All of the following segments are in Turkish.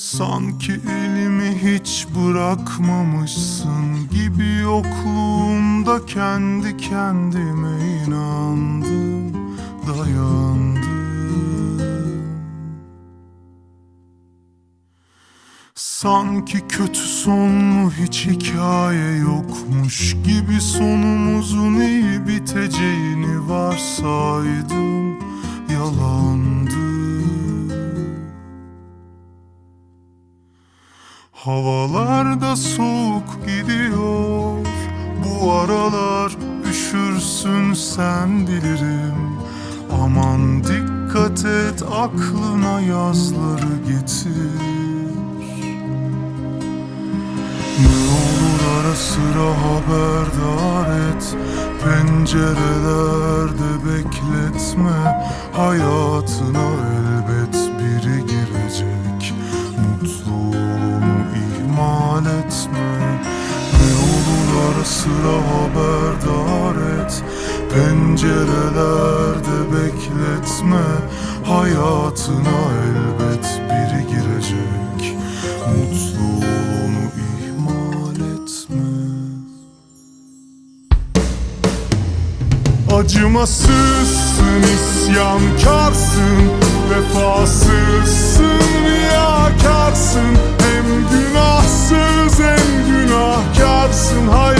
Sanki elimi hiç bırakmamışsın gibi yokluğumda kendi kendime inandım, dayandım. Sanki kötü sonlu hiç hikaye yokmuş gibi sonumuzun iyi biteceğini varsaydım, yalandı. Havalarda soğuk gidiyor. Bu aralar üşürsün sen bilirim. Aman dikkat et aklına yazları getir. Ne olur ara sıra haberdar et. Pencerelerde bekletme. Hayatına ara sıra haberdar et. Pencerelerde bekletme Hayatına elbet biri girecek. Mutluluğunu ihmal etme. Acımasızsın, isyankarsın Vefasızsın, riyakarsın. Hem günahsız hem günahkarsın. Hayat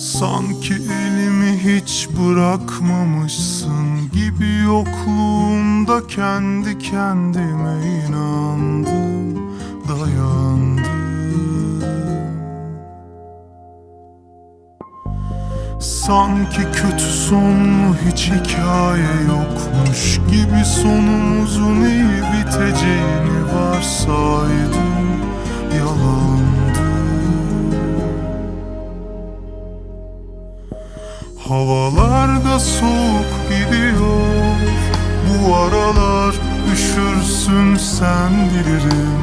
Sanki elimi hiç bırakmamışsın gibi yokluğumda kendi kendime inandım, dayandım. Sanki kötü sonlu hiç hikaye yokmuş gibi sonumuzun iyi biteceğini varsaydım, Havalarda soğuk gidiyor. Bu aralar üşürsün sen bilirim.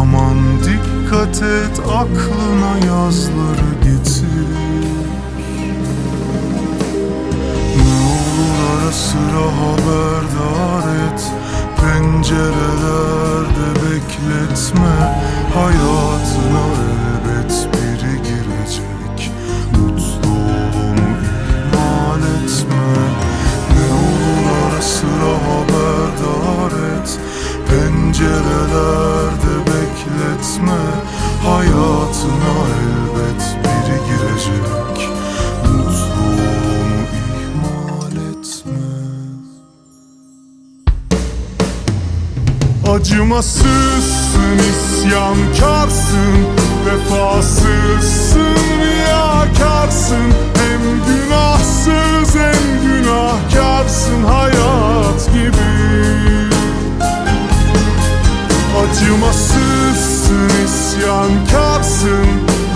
Aman dikkat et aklına yazları getir. Ne olur ara sıra haberdar et. Pencerelerde bekletme. Hayatına Pencerelerde bekletme. Hayatına elbet biri girecek. Mutluluğunu ihmal etme. Acımasızsın, isyankarsın